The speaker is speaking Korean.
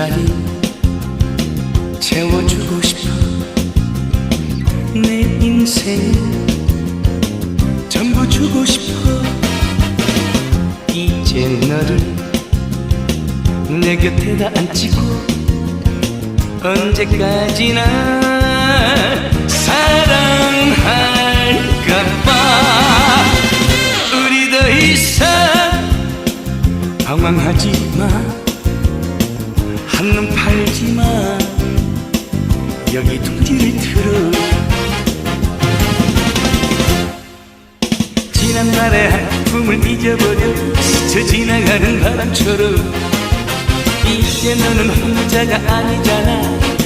자리 채워주고 싶어. 내 인생. 전부 주고 싶어. 이제 너를 내 곁에다 앉히고 언제까지나 사랑할까봐. 우리 더 이상 방황하지 마. 한눈 팔지 마 여기 둥지를 틀어. 지난날의 아픔을 잊어버려 스쳐 지나가는 바람처럼. 이제 너는 혼자가 아니잖아